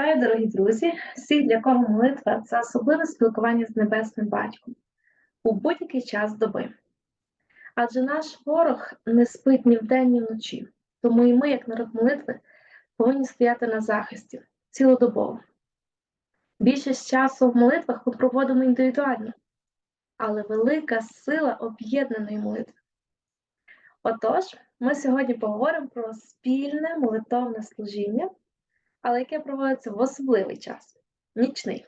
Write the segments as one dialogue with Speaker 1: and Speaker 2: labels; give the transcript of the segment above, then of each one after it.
Speaker 1: Вітаю, дорогі друзі! Всіх, для кого молитва це особливе спілкування з Небесним Батьком у будь-який час доби. Адже наш ворог не спить ні вдень, ні вночі, тому і ми, як народ молитви, повинні стояти на захисті цілодобово. Більшість часу в молитвах ми проводимо індивідуально, але велика сила об'єднаної молитви. Отож, ми сьогодні поговоримо про спільне молитовне служіння але яке проводиться в особливий час нічний.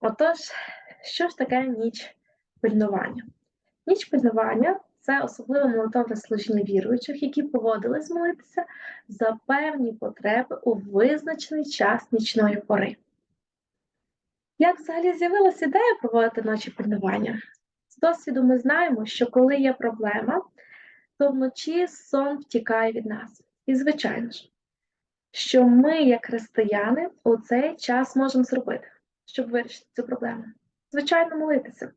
Speaker 1: Отож, що ж таке ніч пильнування? Ніч пильнування це особливе молитовне служіння віруючих, які погодились молитися за певні потреби у визначений час нічної пори. Як взагалі з'явилася ідея проводити ночі пильнування? З досвіду ми знаємо, що коли є проблема, то вночі сон втікає від нас. І, звичайно ж, що ми, як християни, у цей час можемо зробити, щоб вирішити цю проблему? Звичайно, молитися.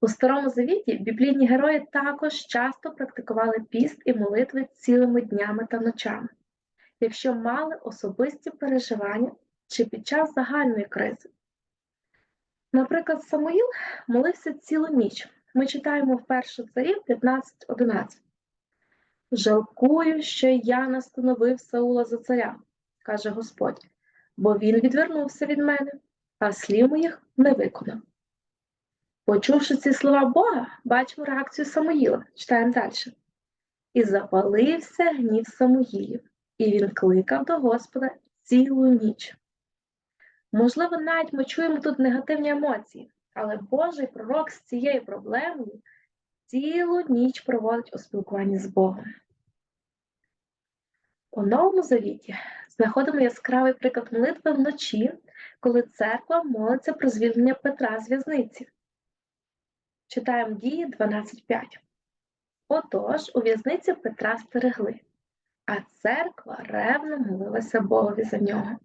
Speaker 1: У Старому Завіті біблійні герої також часто практикували піст і молитви цілими днями та ночами, якщо мали особисті переживання чи під час загальної кризи. Наприклад, Самуїл молився цілу ніч. Ми читаємо в першу царів 15.11. Жалкую, що я настановив Саула за царя, каже Господь, бо він відвернувся від мене, а слів моїх не виконав. Почувши ці слова Бога, бачимо реакцію Самуїла, читаємо далі. І запалився гнів Самуїлів, і він кликав до Господа цілу ніч. Можливо, навіть ми чуємо тут негативні емоції, але Божий пророк з цією проблемою цілу ніч проводить у спілкуванні з Богом. У Новому Завіті знаходимо яскравий приклад молитви вночі, коли церква молиться про звільнення Петра з в'язниці. Читаємо дії 12.5. Отож, у в'язниці Петра стерегли, а церква ревно молилася Богові за нього.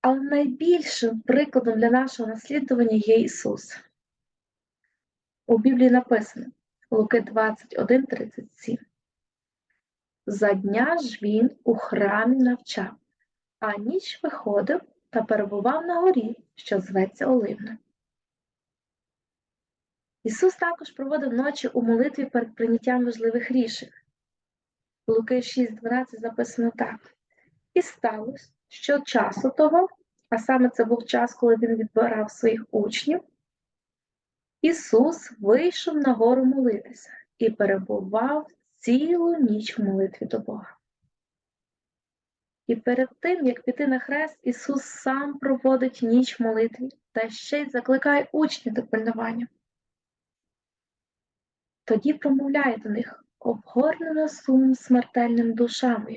Speaker 1: Але найбільшим прикладом для нашого наслідування є Ісус. У Біблії написано Луки 21:37. За дня ж він у храмі навчав, а ніч виходив та перебував на горі, що зветься Оливна. Ісус також проводив ночі у молитві перед прийняттям важливих рішень. У Луки 6,12 записано так. І сталося, що часу того, а саме це був час, коли він відбирав своїх учнів, Ісус вийшов на гору молитися і перебував цілу ніч в молитві до Бога. І перед тим, як піти на хрест, Ісус сам проводить ніч в молитві та ще й закликає учнів до пильнування. Тоді промовляє до них, обгорнена сумом смертельним душами.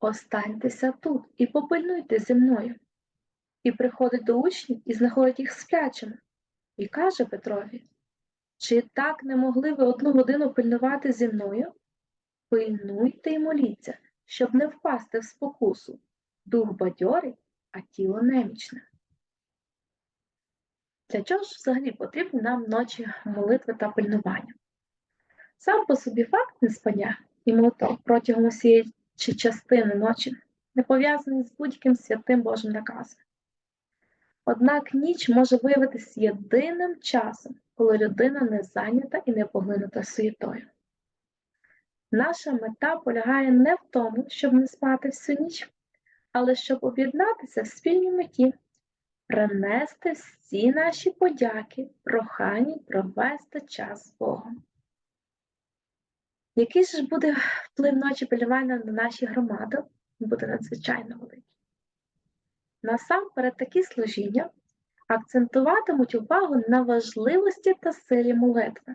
Speaker 1: Останьтеся тут і попильнуйте зі мною. І приходить до учнів і знаходить їх сплячими, і каже Петрові: Чи так не могли ви одну годину пильнувати зі мною? Пильнуйте й моліться, щоб не впасти в спокусу. Дух бадьорий, а тіло немічне. Для чого ж взагалі потрібні нам ночі молитви та пильнування? Сам по собі факт неспання і молитов протягом усієї частини ночі не пов'язаний з будь-яким святим Божим наказом. Однак ніч може виявитись єдиним часом, коли людина не зайнята і не поглинута суєтою. Наша мета полягає не в тому, щоб не спати всю ніч, але щоб об'єднатися в спільній меті, принести всі наші подяки, прохання провести час з Богом. Який ж буде вплив ночі полювання на наші громади, буде надзвичайно великий. Насамперед такі служіння акцентуватимуть увагу на важливості та силі молитви.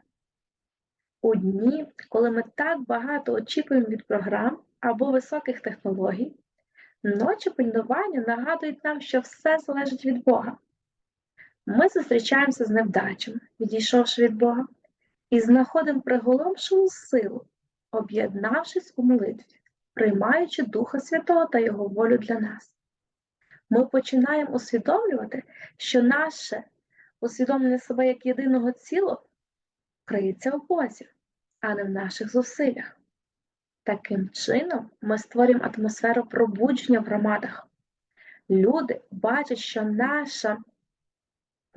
Speaker 1: У дні, коли ми так багато очікуємо від програм або високих технологій, ночі пильнування нагадують нам, що все залежить від Бога. Ми зустрічаємося з невдачами, відійшовши від Бога, і знаходимо приголомшену силу, об'єднавшись у молитві, приймаючи Духа Святого та Його волю для нас ми починаємо усвідомлювати, що наше усвідомлення себе як єдиного цілого криється в Бозі, а не в наших зусиллях. Таким чином, ми створюємо атмосферу пробудження в громадах. Люди бачать, що наша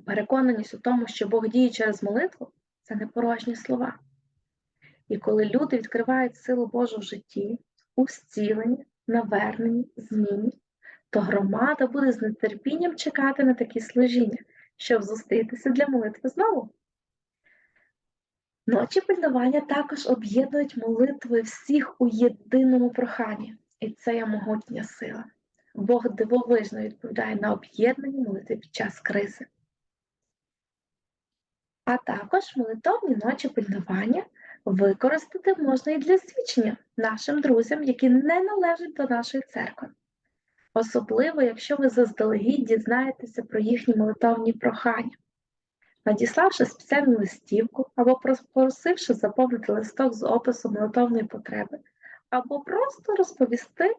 Speaker 1: переконаність у тому, що Бог діє через молитву, це не порожні слова. І коли люди відкривають силу Божу в житті, у зціленні, наверненні, зміні, то громада буде з нетерпінням чекати на такі служіння, щоб зустрітися для молитви знову. Ночі пильнування також об'єднують молитви всіх у єдиному проханні, і це є могутня сила. Бог дивовижно відповідає на об'єднані молитви під час кризи. А також молитовні ночі пильнування використати можна і для свідчення нашим друзям, які не належать до нашої церкви. Особливо, якщо ви заздалегідь дізнаєтеся про їхні молитовні прохання, надіславши спеціальну листівку або попросивши заповнити листок з описом молитовної потреби, або просто розповісти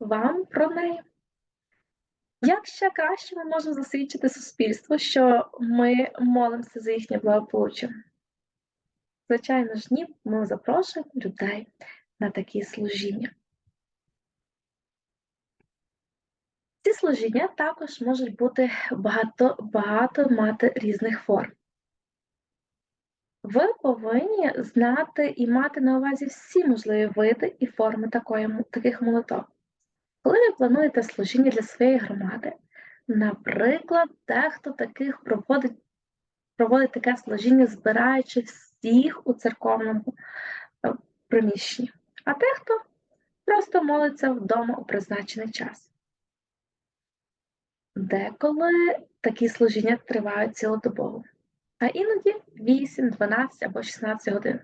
Speaker 1: вам про неї. Як ще краще ми можемо засвідчити суспільству, що ми молимося за їхнє благополуччя? Звичайно ж, ні, ми запрошуємо людей на такі служіння. Служіння також можуть бути багато, багато мати різних форм. Ви повинні знати і мати на увазі всі можливі види і форми такої, таких молитов. Коли ви плануєте служіння для своєї громади, наприклад, дехто таких проводить проводить таке служіння, збираючи всіх у церковному е, приміщенні, а дехто просто молиться вдома у призначений час. Деколи такі служіння тривають цілодобово, а іноді 8, 12 або 16 годин.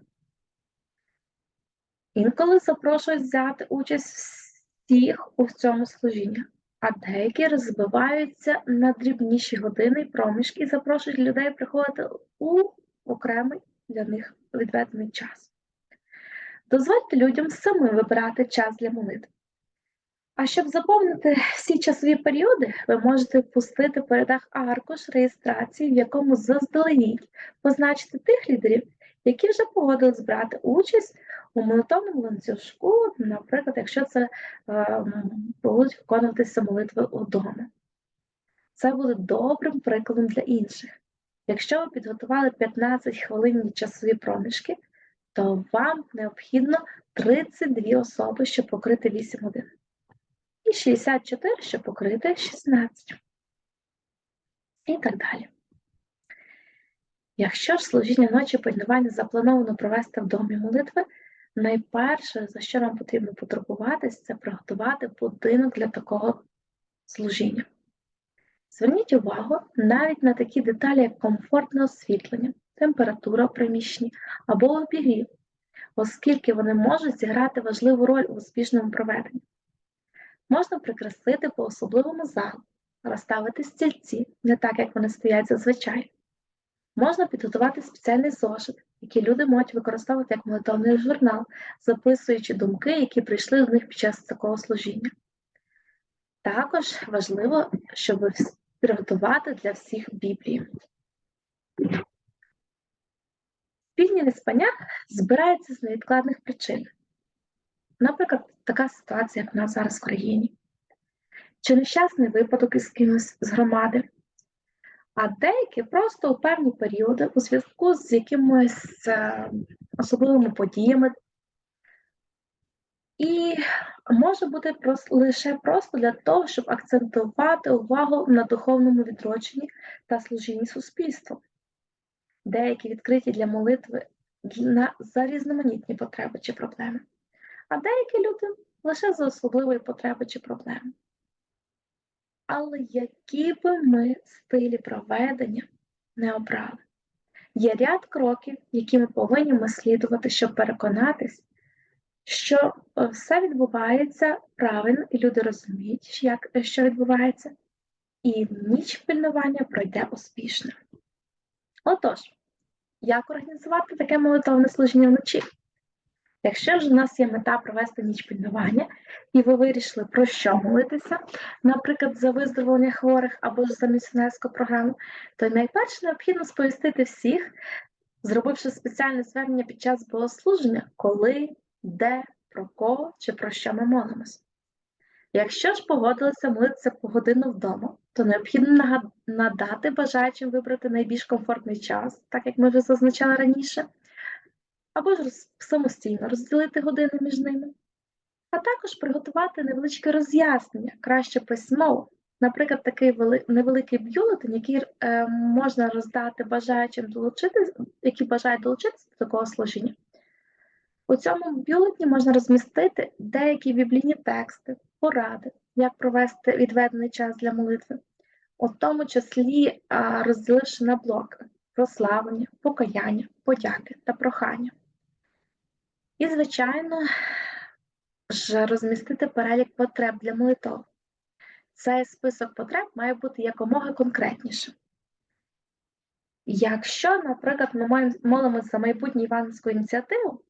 Speaker 1: Інколи запрошують взяти участь всіх у цьому служінні, а деякі розбиваються на дрібніші години і проміжки і запрошують людей приходити у окремий для них відведений час. Дозвольте людям самим вибирати час для молитви. А щоб заповнити всі часові періоди, ви можете впустити передах аркуш реєстрації, в якому заздалегідь позначити тих лідерів, які вже погодились брати участь у молитовному ланцюжку, наприклад, якщо це е, будуть виконуватися молитви удома. Це буде добрим прикладом для інших. Якщо ви підготували 15 хвилин часові проміжки, то вам необхідно 32 особи, щоб покрити 8 годин. І 64, щоб покрити 16. І так далі. Якщо ж служіння ночі пильнування заплановано провести в домі молитви, найперше, за що нам потрібно потурбуватись, це приготувати будинок для такого служіння. Зверніть увагу навіть на такі деталі, як комфортне освітлення, температура в приміщенні або обігрів, оскільки вони можуть зіграти важливу роль у успішному проведенні. Можна прикрасити по особливому залу, розставити стільці, не так, як вони стоять зазвичай. Можна підготувати спеціальний зошит, який люди можуть використовувати як молитовний журнал, записуючи думки, які прийшли до них під час такого служіння. Також важливо, щоб приготувати для всіх Біблії. Спільні неспання збираються з невідкладних причин. Наприклад, така ситуація, як в нас зараз в країні, чи нещасний випадок із кимось з громади, а деякі просто у певні періоди у зв'язку з якимись е, особливими подіями. І може бути просто, лише просто для того, щоб акцентувати увагу на духовному відродженні та служінні суспільству. Деякі відкриті для молитви на, за різноманітні потреби чи проблеми, а деякі люди лише за особливої потреби чи проблеми. Але які би ми стилі проведення не обрали, є ряд кроків, які ми повинні слідувати, щоб переконатись, що е, все відбувається правильно, і люди розуміють, як, що відбувається, і ніч пильнування пройде успішно. Отож, як організувати таке молитовне служіння вночі? Якщо ж у нас є мета провести ніч пільнування, і ви вирішили про що молитися, наприклад, за виздоровлення хворих або ж за місіонерську програму, то найперше необхідно сповістити всіх, зробивши спеціальне звернення під час богослуження, коли, де про кого чи про що ми молимось. Якщо ж погодилися молитися по годину вдома, то необхідно надати бажаючим вибрати найбільш комфортний час, так як ми вже зазначали раніше, або ж самостійно розділити години між ними, а також приготувати невеличке роз'яснення, краще письмово, наприклад, такий вели- невеликий бюлетень, який е, можна роздати бажаючим долучитись, які бажають долучитися до такого служіння. У цьому бюлетні можна розмістити деякі біблійні тексти, поради, як провести відведений час для молитви, у тому числі розділивши на блоки прославлення, покаяння, подяки та прохання. І, звичайно, ж розмістити перелік потреб для молитов. Цей список потреб має бути якомога конкретнішим. Якщо, наприклад, ми молимося за майбутню іванську ініціативу,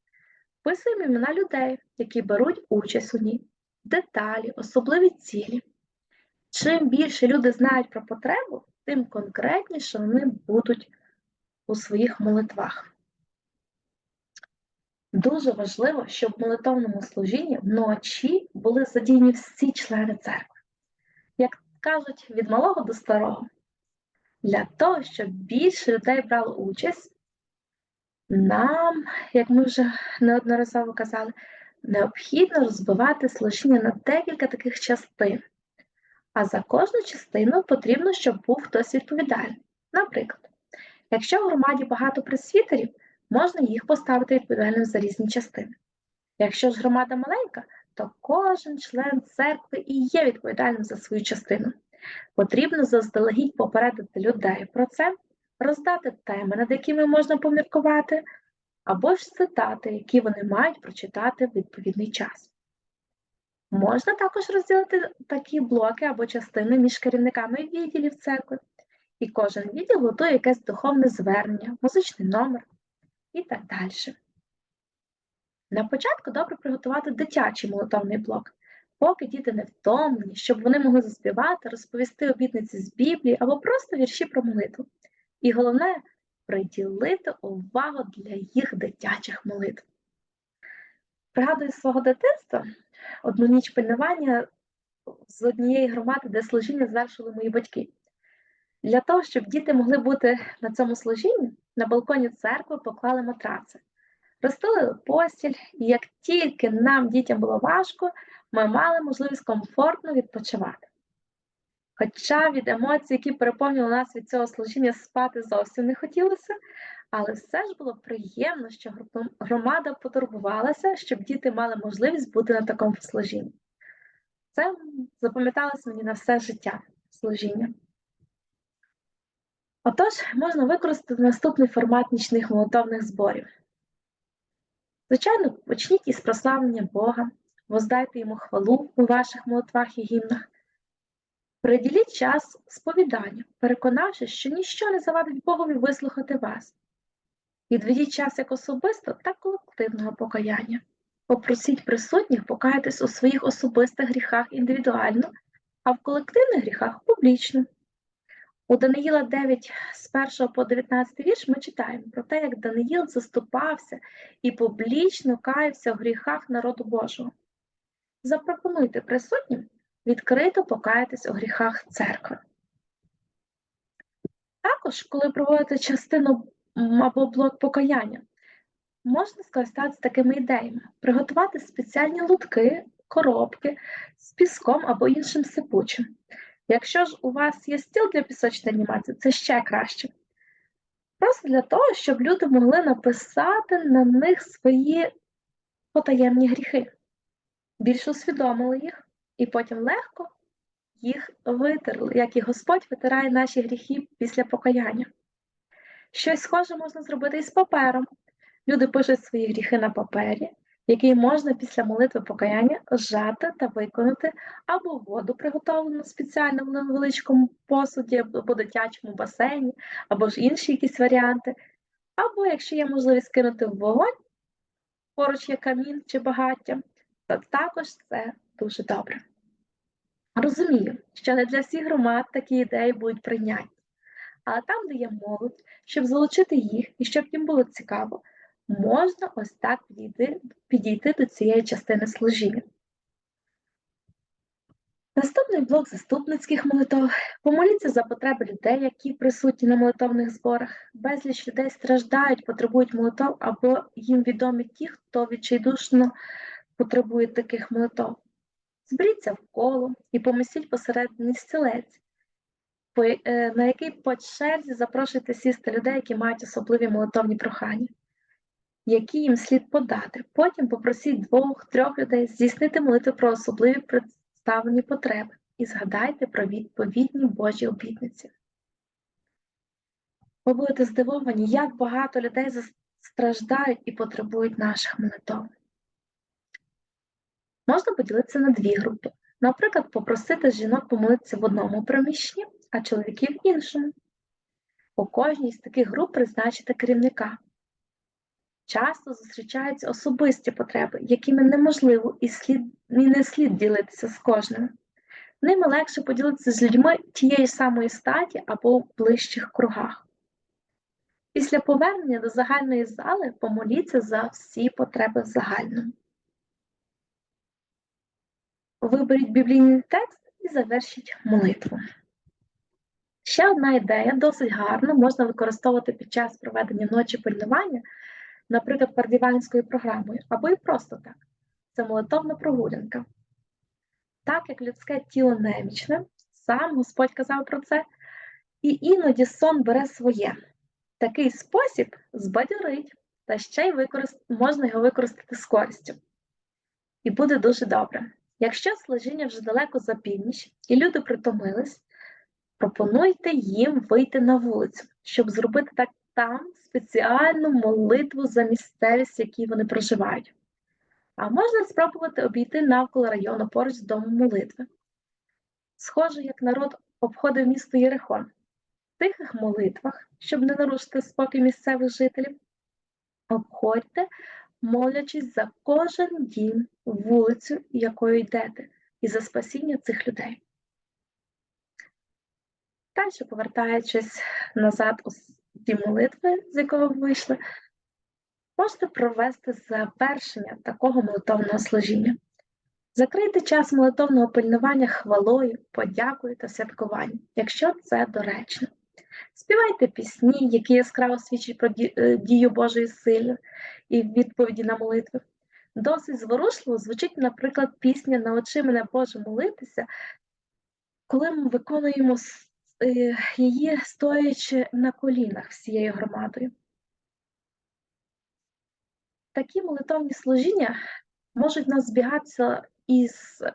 Speaker 1: вписуємо імена людей, які беруть участь у ній, деталі, особливі цілі. Чим більше люди знають про потребу, тим конкретніше вони будуть у своїх молитвах. Дуже важливо, щоб в молитовному служінні вночі були задіяні всі члени церкви. Як кажуть, від малого до старого. Для того, щоб більше людей брало участь, нам, як ми вже неодноразово казали, необхідно розбивати служіння на декілька таких частин. А за кожну частину потрібно, щоб був хтось відповідальний. Наприклад, якщо в громаді багато пресвітерів, можна їх поставити відповідальним за різні частини. Якщо ж громада маленька, то кожен член церкви і є відповідальним за свою частину. Потрібно заздалегідь попередити людей про це, роздати теми, над якими можна поміркувати, або ж цитати, які вони мають прочитати в відповідний час. Можна також розділити такі блоки або частини між керівниками відділів церкви, і кожен відділ готує якесь духовне звернення, музичний номер і так далі. На початку добре приготувати дитячий молитовний блок, поки діти не втомлені, щоб вони могли заспівати, розповісти обітниці з Біблії або просто вірші про молитву. І головне приділити увагу для їх дитячих молитв. Пригадую свого дитинства одну ніч пильнування з однієї громади, де служіння звершили мої батьки. Для того, щоб діти могли бути на цьому служінні, на балконі церкви поклали матраци, розстелили постіль, і як тільки нам, дітям, було важко, ми мали можливість комфортно відпочивати. Хоча від емоцій, які переповнювали нас від цього служіння, спати зовсім не хотілося, але все ж було приємно, що громада потурбувалася, щоб діти мали можливість бути на такому служінні. Це запам'яталось мені на все життя служіння. Отож, можна використати наступний формат нічних молитовних зборів. Звичайно, почніть із прославлення Бога, воздайте йому хвалу у ваших молитвах і гімнах. Приділіть час сповіданню, переконавшись, що ніщо не завадить Богові вислухати вас. Відведіть час як особисто, так колективного покаяння. Попросіть присутніх покаятись у своїх особистих гріхах індивідуально, а в колективних гріхах публічно. У Даниїла 9 з 1 по 19 вірш ми читаємо про те, як Даниїл заступався і публічно каявся в гріхах народу Божого. Запропонуйте присутнім відкрито покаятись у гріхах церкви. Також, коли проводите частину або блок покаяння, можна скористатися такими ідеями: приготувати спеціальні лутки, коробки з піском або іншим сипучим. Якщо ж у вас є стіл для пісочної анімації, це ще краще. Просто для того, щоб люди могли написати на них свої потаємні гріхи, більш усвідомили їх і потім легко їх витерли, як і Господь витирає наші гріхи після покаяння. Щось схоже можна зробити і з папером. Люди пишуть свої гріхи на папері, який можна після молитви покаяння зжати та виконати або воду, приготовлену спеціально в невеличкому посуді, або дитячому басейні, або ж інші якісь варіанти. Або, якщо є можливість кинути в вогонь, поруч є камін чи багаття, то також це дуже добре. Розумію, що не для всіх громад такі ідеї будуть прийнятні, але там, де є молодь, щоб залучити їх і щоб їм було цікаво, можна ось так підійти, підійти до цієї частини служіння. Наступний блок заступницьких молитов. Помоліться за потреби людей, які присутні на молитовних зборах. Безліч людей страждають, потребують молитов, або їм відомі ті, хто відчайдушно потребує таких молитов. Зберіться в коло і помістіть посередині стілець, е, на який по черзі запрошуйте сісти людей, які мають особливі молитовні прохання, які їм слід подати. Потім попросіть двох-трьох людей здійснити молитву про особливі представлені потреби і згадайте про відповідні Божі обітниці. Ви будете здивовані, як багато людей страждають і потребують наших молитов. Можна поділитися на дві групи. Наприклад, попросити жінок помолитися в одному приміщенні, а чоловіків в іншому. У кожній з таких груп призначити керівника. Часто зустрічаються особисті потреби, якими неможливо і, слід, і не слід ділитися з кожним. Ними легше поділитися з людьми тієї самої статі або в ближчих кругах. Після повернення до загальної зали помоліться за всі потреби в загальному. Виберіть біблійний текст і завершіть молитву. Ще одна ідея, досить гарна, можна використовувати під час проведення ночі пильнування, наприклад, кардівальською програмою, або і просто так. Це молитовна прогулянка. Так як людське тіло немічне, сам Господь казав про це, і іноді сон бере своє. Такий спосіб збадьорить, та ще й використ... можна його використати з користю. І буде дуже добре. Якщо служіння вже далеко за північ і люди притомились, пропонуйте їм вийти на вулицю, щоб зробити так там спеціальну молитву за місцевість, в якій вони проживають. А можна спробувати обійти навколо району поруч з домом молитви. Схоже, як народ обходив місто Єрихон. В тихих молитвах, щоб не нарушити спокій місцевих жителів, обходьте, молячись за кожен дім, вулицю, якою йдете, і за спасіння цих людей. Далі, повертаючись назад ті молитви, з якого ви вийшли, можете провести завершення такого молитовного служіння. Закрийте час молитовного пильнування хвалою, подякою та святкуванням, якщо це доречно. Співайте пісні, які яскраво свідчать про е, дію Божої сили і відповіді на молитви. Досить зворушливо звучить, наприклад, пісня Научи мене Боже молитися, коли ми виконуємо її стоячи на колінах всією громадою. Такі молитовні служіння можуть нас збігатися із е,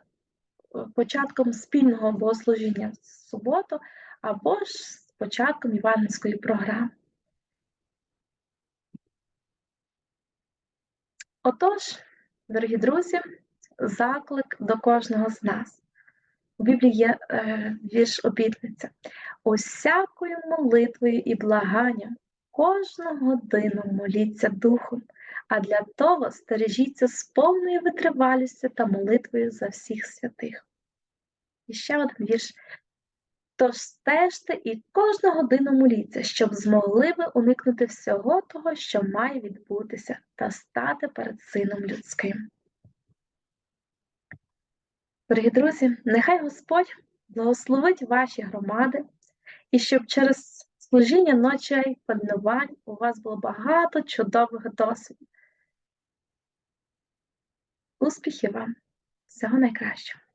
Speaker 1: початком спільного богослужіння в суботу або ж з початком івангельської програми. Отож, дорогі друзі, заклик до кожного з нас. У Біблії є е, вірш обітниця. Усякою молитвою і благанням кожну годину моліться духом, а для того стережіться з повною витривалістю та молитвою за всіх святих. І ще один вірш. Тож стежте і кожну годину моліться, щоб змогли ви уникнути всього того, що має відбутися, та стати перед Сином Людським. Дорогі друзі, нехай Господь благословить ваші громади, і щоб через служіння ночей панувань у вас було багато чудових досвідів. Успіхів вам! Всього найкращого!